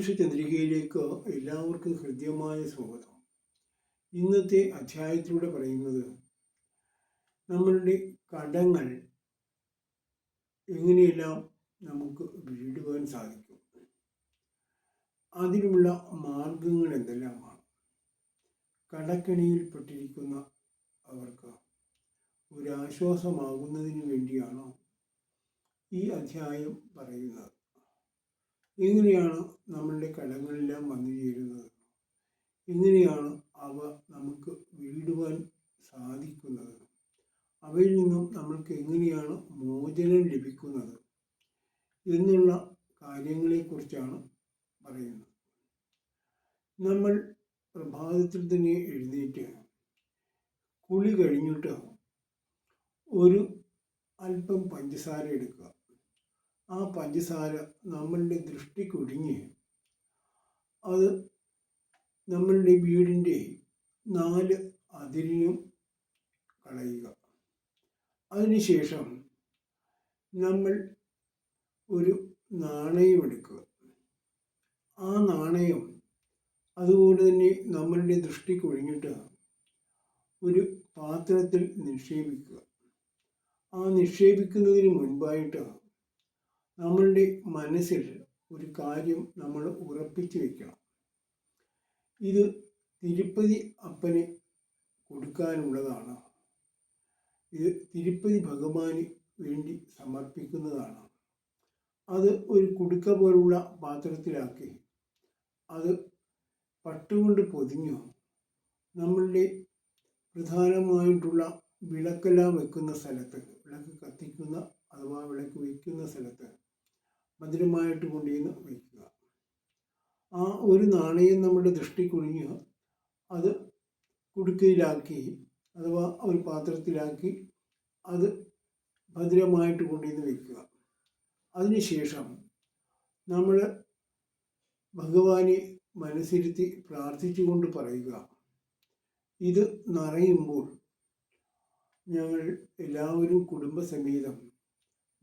ജ്യോതിഷ ചന്ദ്രികയിലേക്ക് എല്ലാവർക്കും ഹൃദ്യമായ സ്വാഗതം. ഇന്നത്തെ അധ്യായത്തിലൂടെ പറയുന്നത് നമ്മളുടെ കടങ്ങൾ എങ്ങനെയെല്ലാം നമുക്ക് വീടുവാൻ സാധിക്കും? അതിനുള്ള മാർഗങ്ങൾ എന്തെല്ലാമാണ്? കടക്കെണിയിൽപ്പെട്ടിരിക്കുന്ന അവർക്ക് ഒരാശ്വാസമാകുന്നതിന് വേണ്ടിയാണോ ഈ അധ്യായം പറയുന്നത്? എങ്ങനെയാണ് നമ്മളുടെ കടങ്ങളെല്ലാം വന്നു ചേരുന്നത്. എങ്ങനെയാണ് അവ നമുക്ക് വീടുവാൻ സാധിക്കുന്നത്. അവയിൽ നിന്നും നമ്മൾക്ക് എങ്ങനെയാണ് മോചനം ലഭിക്കുന്നത് എന്നുള്ള കാര്യങ്ങളെക്കുറിച്ചാണ് പറയുന്നത്. നമ്മൾ പ്രഭാതത്തിൽ തന്നെ എഴുന്നേറ്റ് കുളി കഴിഞ്ഞിട്ട് ഒരു അല്പം പഞ്ചസാര എടുക്കുക. ആ പഞ്ചസാര നമ്മളുടെ ദൃഷ്ടി കുടുങ്ങി അത് നമ്മളുടെ വീടിന്റെ നാല് അതിരിനും കളയുക. അതിനുശേഷം നമ്മൾ ഒരു നാണയം എടുക്കുക. ആ നാണയം അതുപോലെ തന്നെ നമ്മളുടെ ദൃഷ്ടി ദൃഷ്ടിക്കൊഴിഞ്ഞിട്ട് ഒരു പാത്രത്തിൽ നിക്ഷേപിക്കുക. ആ നിക്ഷേപിക്കുന്നതിന് മുൻപായിട്ട് നമ്മളുടെ മനസ്സിൽ ഒരു കാര്യം നമ്മൾ ഉറപ്പിച്ചു വെക്കണം. ഇത് തിരുപ്പതി അപ്പന് കൊടുക്കാനുള്ളതാണ്. ഇത് തിരുപ്പതി ഭഗവാന് വേണ്ടി സമർപ്പിക്കുന്നതാണ്. അത് ഒരു കുടുക്ക പോലുള്ള പാത്രത്തിലാക്കി അത് പട്ടുകൊണ്ട് പൊതിഞ്ഞു നമ്മളുടെ പ്രധാനമായിട്ടുള്ള വിളക്കെല്ലാം വെക്കുന്ന സ്ഥലത്ത് വിളക്ക് കത്തിക്കുന്ന അഥവാ വിളക്ക് വയ്ക്കുന്ന സ്ഥലത്ത് ഭദ്രമായിട്ട് കൊണ്ടുവന്ന് വയ്ക്കുക. ആ ഒരു നാണയം നമ്മുടെ ദൃഷ്ടി കുഴിഞ്ഞ് അത് കുടുക്കയിലാക്കി അഥവാ ഒരു പാത്രത്തിലാക്കി അത് ഭദ്രമായിട്ട് കൊണ്ടുവന്ന് വയ്ക്കുക. അതിനുശേഷം നമ്മൾ ഭഗവാനെ മനസ്സിരുത്തി പ്രാർത്ഥിച്ചുകൊണ്ട് പറയുക ഇത് നിറയുമ്പോൾ ഞങ്ങൾ എല്ലാവരും കുടുംബസമേതം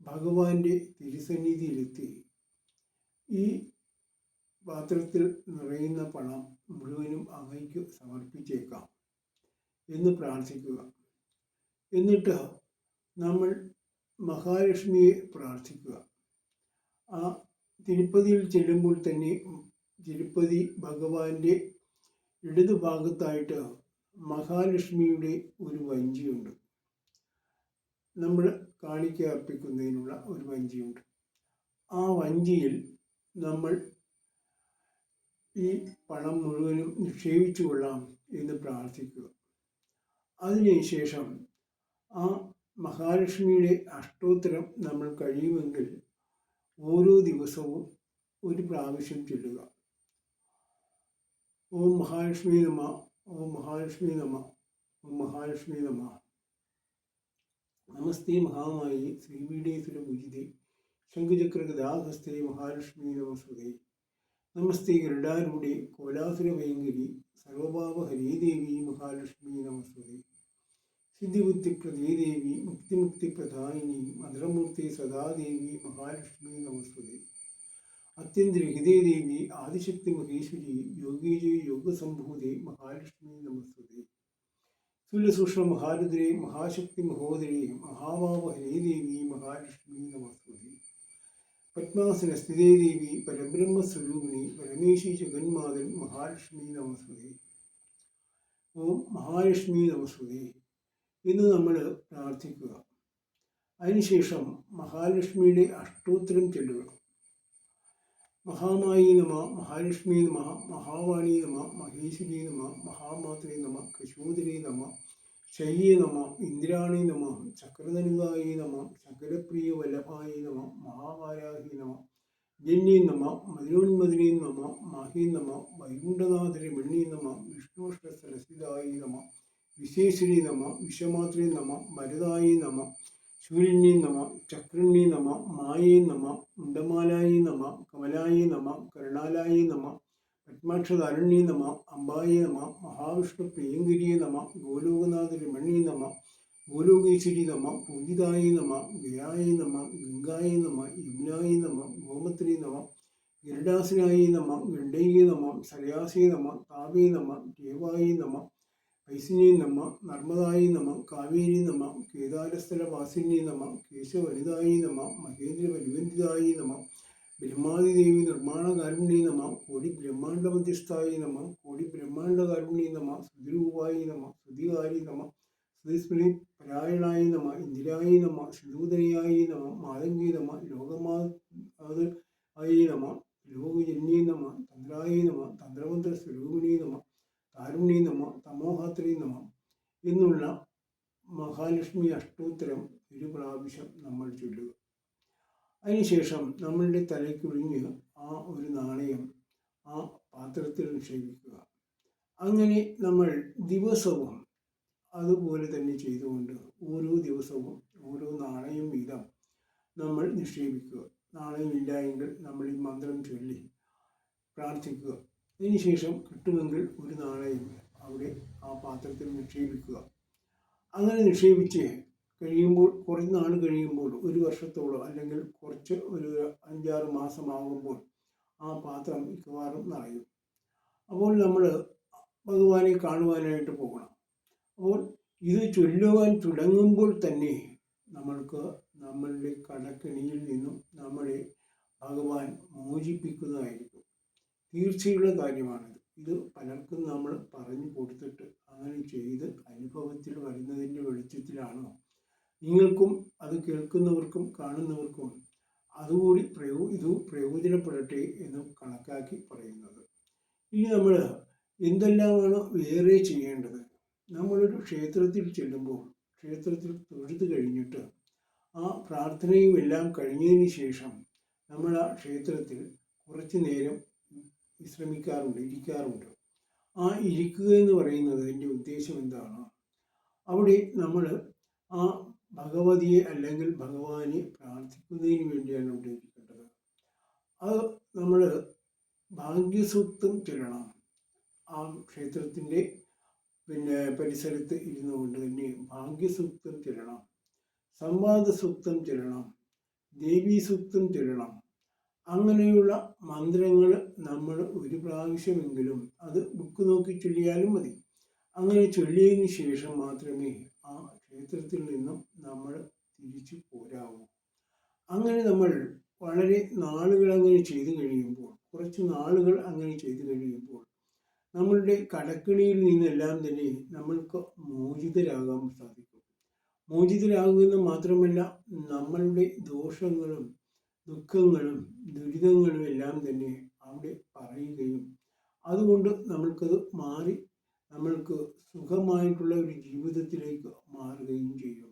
ഭഗവാന്റെ തിരുസന്നിധിയിലെത്തി. ഈ പാത്രത്തിൽ നിറയുന്ന പണം മുഴുവനും അങ്ങയ്ക്ക് സമർപ്പിച്ചേക്കാം എന്ന് പ്രാർത്ഥിക്കുക. എന്നിട്ട് നമ്മൾ മഹാലക്ഷ്മിയെ പ്രാർത്ഥിക്കുക. ആ തിരുപ്പതിയിൽ ചെല്ലുമ്പോൾ തന്നെ തിരുപ്പതി ഭഗവാന്റെ ഇടതുഭാഗത്തായിട്ട് മഹാലക്ഷ്മിയുടെ ഒരു വഞ്ചിയുണ്ട്. നമ്മൾ കാണിക്ക അർപ്പിക്കുന്നതിനുള്ള ഒരു വഞ്ചിയുണ്ട്. ആ വഞ്ചിയിൽ നമ്മൾ ഈ പണം മുഴുവനും നിക്ഷേപിച്ചു കൊള്ളാം എന്ന് പ്രാർത്ഥിക്കുക. അതിനുശേഷം ആ മഹാലക്ഷ്മിയുടെ അഷ്ടോത്തരം നമ്മൾ കഴിയുമെങ്കിൽ ഓരോ ദിവസവും ഒരു പ്രാവശ്യം ചൊല്ലുക. ഓം മഹാലക്ഷ്മി നമ ഓം മഹാലക്ഷ്മി നമ ഓം മഹാലക്ഷ്മി നമ. നമസ്തേ മഹാമായി ശ്രീപീഠേശ്വര പൂജിതേ ശംഖുചക്രഗദാഹസ്തേ മഹാലക്ഷ്മി നമസ്തുതേ നമസ്തേ ഗരുഡാരൂഢേ കോലാസുര ഭയങ്കരി സർവഭാവഹരേ ദേവി മഹാലക്ഷ്മി നമസ്തുതേ സിദ്ധിബുദ്ധിപ്രദേ ദേവി മുക്തിമുക്തിപ്രദായിനി മധുരമൂർത്തി സദാദേവി മഹാലക്ഷ്മി നമസ്തുതേ അത്യന്തരഹിതേ ദേവി ആദിശക്തി മഹേശ്വരി യോഗീജി യോഗസംഭൂതേ മഹാലക്ഷ്മി നമസ്തുതേ സ്ഥൂലസൂക്ഷ്മ മഹാരുദ്രേ മഹാശക്തി മഹോദരേ മഹാമാവ ദേവി മഹാലക്ഷ്മി നമസ്തുതി പത്മാസന സ്ഥിതേ ദേവി പരബ്രഹ്മസ്വരൂപിണി പരമേശി ജഗന്മാതൻ മഹാലക്ഷ്മി നമസ്തുതി ഓം മഹാലക്ഷ്മി നമസ്തുതി ഇന്ന് നമ്മൾ പ്രാർത്ഥിക്കുക. അതിനുശേഷം മഹാലക്ഷ്മിയുടെ അഷ്ടോത്തരം ചൊല്ലുക. മഹാമായി നമ മഹാലക്ഷ്മി നമ മഹാവാണി നമ മഹേശ്വരി നമ മഹാമാതൃ നമ കശൂദരി നമ ശയ്യേ നമ ഇന്ദ്രാണി നമ ചക്രധനുതായി നമ ചക്രപ്രിയ വല്ലഭായി നമ മഹാവാരാഹി നമ ജന്യ നമ മധുരോന്മദിനി നമ മാഹി നമ വൈകുണ്ഠനാഥരി മണ്ണി നമ വിഷ്ണുഷ്ണ സരസിതായി നമ വിശേഷരി നമ വിഷമാത്രേ നമ മരുതായി നമ സൂര്യന്യേ നമ ചക്രനെ നമ മായേ നമ മുണ്ടമാലായി നമ കമലായി നമ കരുണാലായി നമ പത്മാക്ഷതാരണ്യേ നമ അമ്പായ നമ മഹാവിഷ്ണു പ്രിയങ്കരിയെ നമ ഗോലോകനാഥ രമണി നമ ഗോലോകേശ്വരി നമ പൂജിതായി നമ ഗയായ നമ ഗംഗായി നമ യമുനായി നമ ഗോമത്രി നമ ഗരുഡാസനായി നമ ഗണ്ഡയ്യേ നമ സരയാസി നമ താവേ നമ ദേവായി നമ ഐസിനി നമ നർമ്മദായി നമ കാവേരി നമ കേദാരസ്ഥല വാസിനി നമ കേശവനിതായി നമ മഹേന്ദ്ര പരിവന്തിതായി നമ ബ്രഹ്മാതിദേവി നിർമ്മാണകാരുണ്യ നമ കോടി ബ്രഹ്മാണ്ട മധ്യസ്ഥായി നമ കോടി ബ്രഹ്മാണ്ട കാരുണ്യ നമ ശ്രുതിരൂപായി നമ ശ്രുതികാരി നമ സുതിസ്മൃതി പരായണായി നമ ഇന്ദിരായി നമ സിന്ധൂതനയായി നമ മാതംഗി നമ ലോകമാത് ആയി നമ ലോകജന്യേ നമ തന്ത്രായി നമ തന്ത്രമന്ത്ര സ്വരൂപിണി നമ കാരുണ്യ നമ തമോഹാത്രി നമ എന്നുള്ള മഹാലക്ഷ്മി അഷ്ടോത്തരം ഒരു പ്രാവശ്യം നമ്മൾ ചൊല്ലുക അതിനുശേഷം നമ്മളുടെ തലയ്ക്കുഴിഞ്ഞ് ആ ഒരു നാണയം ആ പാത്രത്തിൽ നിക്ഷേപിക്കുക. അങ്ങനെ നമ്മൾ ദിവസവും അതുപോലെ തന്നെ ചെയ്തുകൊണ്ട് ഓരോ ദിവസവും ഓരോ നാണയം വീതം നമ്മൾ നിക്ഷേപിക്കുക. നാണയമില്ല എങ്കിൽ നമ്മൾ ഈ മന്ത്രം ചൊല്ലി പ്രാർത്ഥിക്കുക. അതിനുശേഷം കിട്ടുമെങ്കിൽ ഒരു നാണയം അവിടെ ആ പാത്രത്തിൽ നിക്ഷേപിക്കുക. അങ്ങനെ നിക്ഷേപിച്ച് കഴിയുമ്പോൾ കുറച്ച് നാൾ കഴിയുമ്പോൾ ഒരു വർഷത്തോളം അല്ലെങ്കിൽ കുറച്ച് ഒരു അഞ്ചാറ് മാസമാകുമ്പോൾ ആ പാത്രം മിക്കവാറും നിറയും. അപ്പോൾ നമ്മൾ ഭഗവാനെ കാണുവാനായിട്ട് പോകണം. അപ്പോൾ ഇത് ചൊല്ലുവാൻ തുടങ്ങുമ്പോൾ തന്നെ നമ്മൾക്ക് നമ്മളുടെ കടക്കെണിയിൽ നിന്നും നമ്മളെ ഭഗവാൻ മോചിപ്പിക്കുന്നതായിരിക്കും. തീർച്ചയുള്ള കാര്യമാണിത്. ഇത് പലർക്കും നമ്മൾ പറഞ്ഞു കൊടുത്തിട്ട് അങ്ങനെ ചെയ്ത് അനുഭവത്തിൽ വരുന്നതിന്റെ വെളിച്ചത്തിലാണോ നിങ്ങൾക്കും അത് കേൾക്കുന്നവർക്കും കാണുന്നവർക്കും അതുകൂടി പ്രയോ ഇത് പ്രയോജനപ്പെടട്ടെ എന്ന് കണക്കാക്കി പറയുന്നത്. ഇനി നമ്മൾ എന്തെല്ലാമാണ് വേറെ ചെയ്യേണ്ടത്? നമ്മളൊരു ക്ഷേത്രത്തിൽ ചെല്ലുമ്പോൾ ക്ഷേത്രത്തിൽ തൊഴുത് കഴിഞ്ഞിട്ട് ആ പ്രാർത്ഥനയും എല്ലാം കഴിഞ്ഞതിന് ശേഷം നമ്മൾ ആ ക്ഷേത്രത്തിൽ കുറച്ച് നേരം വിശ്രമിക്കാറുണ്ട് ഇരിക്കാറുണ്ട്. ആ ഇരിക്കുക എന്ന് പറയുന്നത് എന്റെ ഉദ്ദേശം എന്താണ്? അവിടെ നമ്മൾ ആ ഭഗവതിയെ അല്ലെങ്കിൽ ഭഗവാനെ പ്രാർത്ഥിക്കുന്നതിന് വേണ്ടിയാണ് ഉപയോഗിക്കേണ്ടത് അത് നമ്മൾ ഭാഗ്യസൂക്തം ചൊല്ലണം. ആ ക്ഷേത്രത്തിന്റെ പിന്നെ പരിസരത്ത് ഇരുന്നു കൊണ്ട് തന്നെ ഭാഗ്യസൂക്തം ചൊല്ലണം. സംവാദസൂക്തം ചൊല്ലണം. ദേവീസൂക്തം ചൊല്ലണം. അങ്ങനെയുള്ള മന്ത്രങ്ങൾ നമ്മൾ ഒരു പ്രാവശ്യമെങ്കിലും അത് ബുക്ക് നോക്കി ചൊല്ലിയാലും മതി. അങ്ങനെ ചൊല്ലിയതിന് ശേഷം മാത്രമേ ആ ക്ഷേത്രത്തിൽ നിന്നും അങ്ങനെ നമ്മൾ വളരെ നാളുകൾ അങ്ങനെ ചെയ്തു കഴിയുമ്പോൾ കുറച്ച് നാളുകൾ അങ്ങനെ ചെയ്തു കഴിയുമ്പോൾ നമ്മളുടെ കടക്കിണിയിൽ നിന്നെല്ലാം തന്നെ നമ്മൾക്ക് മോചിതരാകാൻ സാധിക്കും. മോചിതരാകുമെന്ന് മാത്രമല്ല നമ്മളുടെ ദോഷങ്ങളും ദുഃഖങ്ങളും ദുരിതങ്ങളും എല്ലാം തന്നെ അവിടെ പറയുകയും അതുകൊണ്ട് നമ്മൾക്കത് മാറി നമ്മൾക്ക് സുഖമായിട്ടുള്ള ഒരു ജീവിതത്തിലേക്ക് മാറുകയും ചെയ്യും.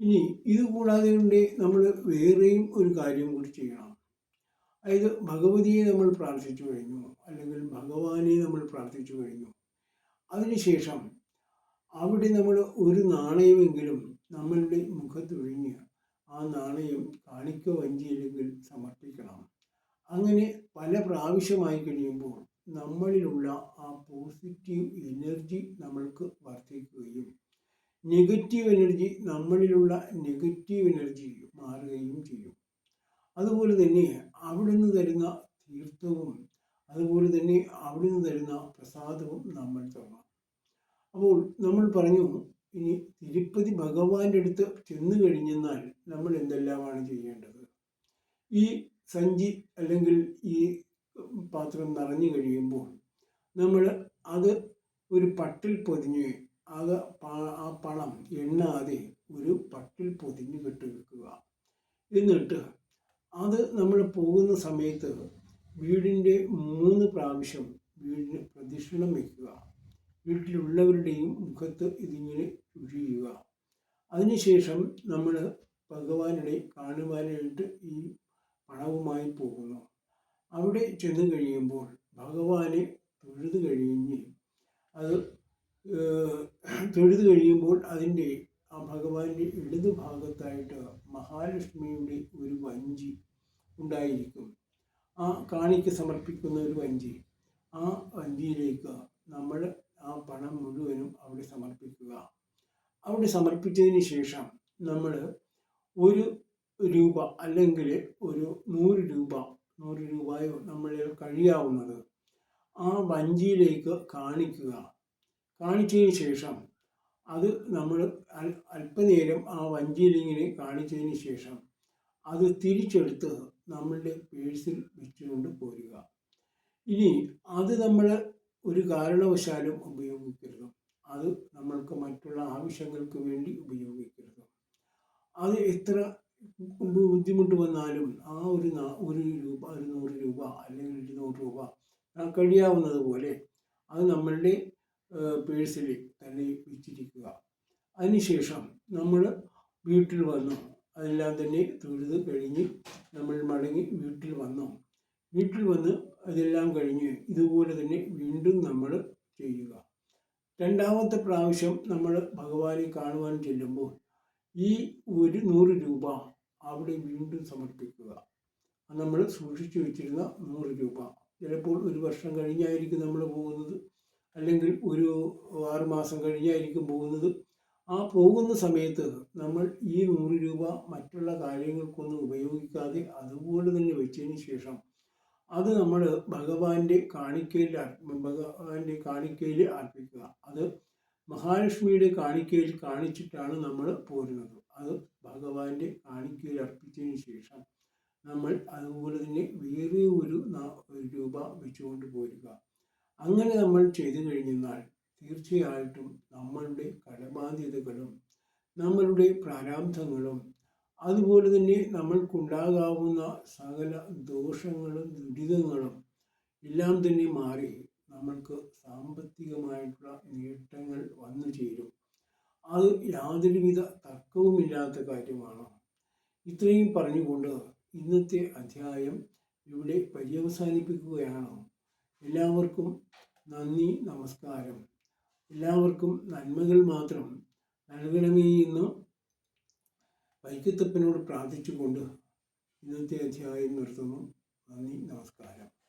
ഇനി ഇത് കൂടാതെ കൊണ്ട് നമ്മൾ വേറെയും ഒരു കാര്യം കൂടി ചെയ്യണം. അതായത് ഭഗവതിയെ നമ്മൾ പ്രാർത്ഥിച്ചു കഴിഞ്ഞു അല്ലെങ്കിൽ ഭഗവാനെ നമ്മൾ പ്രാർത്ഥിച്ചു കഴിഞ്ഞു. അതിനുശേഷം അവിടെ നമ്മൾ ഒരു നാണയമെങ്കിലും നമ്മളുടെ മുഖത്തൊഴിഞ്ഞ് ആ നാണയം കാണിക്ക വഞ്ചിയില്ലെങ്കിൽ സമർപ്പിക്കണം. അങ്ങനെ പല പ്രാവശ്യമായി കഴിയുമ്പോൾ നമ്മളിലുള്ള ആ പോസിറ്റീവ് എനർജി നമ്മൾക്ക് വർദ്ധിക്കുകയും നെഗറ്റീവ് എനർജി നമ്മളിലുള്ള നെഗറ്റീവ് എനർജി മാറുകയും ചെയ്യും. അതുപോലെ തന്നെ അവിടുന്ന് തരുന്ന തീർത്ഥവും അതുപോലെ തന്നെ അവിടുന്ന് തരുന്ന പ്രസാദവും നമ്മൾ തരണം. അപ്പോൾ നമ്മൾ പറഞ്ഞു ഇനി തിരുപ്പതി ഭഗവാന്റെ അടുത്ത് ചെന്നു കഴിഞ്ഞെന്നാൽ നമ്മൾ എന്തെല്ലാമാണ് ചെയ്യേണ്ടത്? ഈ സഞ്ചി അല്ലെങ്കിൽ ഈ പാത്രം നിറഞ്ഞു കഴിയുമ്പോൾ നമ്മൾ അത് ഒരു പട്ടിൽ പൊതിഞ്ഞ് അത് ആ പണം എണ്ണാതെ ഒരു പട്ടിൽ പൊതിഞ്ഞു കെട്ടി വെക്കുക എന്നിട്ട് അത് നമ്മൾ പോകുന്ന സമയത്ത് വീടിന്റെ മൂന്ന് പ്രാവശ്യം വീടിന് പ്രദക്ഷിണം വയ്ക്കുക. വീട്ടിലുള്ളവരുടെയും മുഖത്ത് ഇതിങ്ങനെ ചുഴിയുക. അതിനുശേഷം നമ്മൾ ഭഗവാനെ കാണുവാനായിട്ട് ഈ പണവുമായി പോകുന്നു. അവിടെ ചെന്ന് കഴിയുമ്പോൾ ഭഗവാനെ തൊഴുത് കഴിഞ്ഞ് അത് തൊഴുത് കഴിയുമ്പോൾ അതിന്റെ ആ ഭഗവാന്റെ ഇടതു ഭാഗത്തായിട്ട് മഹാലക്ഷ്മിയുടെ ഒരു വഞ്ചി ഉണ്ടായിരിക്കും. ആ കാണിക്ക് സമർപ്പിക്കുന്ന ഒരു വഞ്ചി. ആ വഞ്ചിയിലേക്ക് നമ്മൾ ആ പണം മുഴുവനും അവിടെ സമർപ്പിക്കുക. അവിടെ സമർപ്പിച്ചതിന് ശേഷം നമ്മൾ ഒരു രൂപ അല്ലെങ്കിൽ ഒരു നൂറ് രൂപ നൂറ് രൂപയോ നമ്മളിൽ കഴിയാവുന്നത് ആ വഞ്ചിയിലേക്ക് കാണിക്കുക. കാണിച്ചതിന് ശേഷം അത് നമ്മൾ അല്പനേരം ആ വഞ്ചിയിലിങ്ങനെ കാണിച്ചതിന് ശേഷം അത് തിരിച്ചെടുത്ത് നമ്മളുടെ പേഴ്സിൽ വെച്ചുകൊണ്ട് പോരുക. ഇനി അത് നമ്മൾ ഒരു കാരണവശാലും ഉപയോഗിക്കരുത്. അത് നമ്മൾക്ക് മറ്റുള്ള ആവശ്യങ്ങൾക്ക് വേണ്ടി ഉപയോഗിക്കരുത്. അത് എത്ര ബുദ്ധിമുട്ട് വന്നാലും ആ ഒരു ഒരു രൂപ ഒരു നൂറ് രൂപ അല്ലെങ്കിൽ ഇരുന്നൂറ് രൂപ കഴിയാവുന്നത് പോലെ അത് നമ്മളുടെ പേഴ്സിൽ തന്നെ വെച്ചിരിക്കുക അതിനുശേഷം നമ്മൾ വീട്ടിൽ വന്നു. അതെല്ലാം തന്നെ തൊഴുത് കഴിഞ്ഞ് നമ്മൾ മടങ്ങി വീട്ടിൽ വന്നു. വീട്ടിൽ വന്ന് അതെല്ലാം കഴിഞ്ഞ് ഇതുപോലെ തന്നെ വീണ്ടും നമ്മൾ ചെയ്യുക. രണ്ടാമത്തെ പ്രാവശ്യം നമ്മൾ ഭഗവാനെ കാണുവാൻ ചെല്ലുമ്പോൾ ഈ ഒരു നൂറ് രൂപ അവിടെ വീണ്ടും സമർപ്പിക്കുക. നമ്മൾ സൂക്ഷിച്ചു വെച്ചിരുന്ന നൂറ് രൂപ. ചിലപ്പോൾ ഒരു വർഷം കഴിഞ്ഞായിരിക്കും നമ്മൾ പോകുന്നത്. അല്ലെങ്കിൽ ഒരു ആറ് മാസം കഴിഞ്ഞായിരിക്കും പോകുന്നത്. ആ പോകുന്ന സമയത്ത് നമ്മൾ ഈ നൂറ് രൂപ മറ്റുള്ള കാര്യങ്ങൾക്കൊന്നും ഉപയോഗിക്കാതെ അതുപോലെ തന്നെ വെച്ചതിന് ശേഷം അത് നമ്മൾ ഭഗവാന്റെ കാണിക്കയിൽ ഭഗവാന്റെ കാണിക്കയിൽ അർപ്പിക്കുക. അത് മഹാലക്ഷ്മിയുടെ കാണിക്കയിൽ കാണിച്ചിട്ടാണ് നമ്മൾ പോരുന്നത്. അത് ഭഗവാന്റെ കാണിക്കയിൽ അർപ്പിച്ചതിന് ശേഷം നമ്മൾ അതുപോലെ തന്നെ വേറെ ഒരു രൂപ വെച്ചുകൊണ്ട് പോരുക. അങ്ങനെ നമ്മൾ ചെയ്തു കഴിഞ്ഞാൽ തീർച്ചയായിട്ടും നമ്മളുടെ കടബാധ്യതകളും നമ്മളുടെ പ്രാരാബ്ധങ്ങളും അതുപോലെ തന്നെ നമ്മൾക്കുണ്ടാകാവുന്ന സകല ദോഷങ്ങളും ദുരിതങ്ങളും എല്ലാം തന്നെ മാറി നമ്മൾക്ക് സാമ്പത്തികമായിട്ടുള്ള നേട്ടങ്ങൾ വന്നു ചേരും. അത് യാതൊരുവിധ തർക്കവുമില്ലാത്ത കാര്യമാണ്. ഇത്രയും പറഞ്ഞുകൊണ്ട് ഇന്നത്തെ അധ്യായം ഇവിടെ പര്യവസാനിപ്പിക്കുകയാണ്. എല്ലാവർക്കും നന്ദി നമസ്കാരം. എല്ലാവർക്കും നന്മകൾ മാത്രം നൽകണമേ എന്ന് വൈക്കത്തപ്പനോട് പ്രാർത്ഥിച്ചുകൊണ്ട് ഇന്നത്തെ അധ്യായം നിർത്തുന്നു. നന്ദി നമസ്കാരം.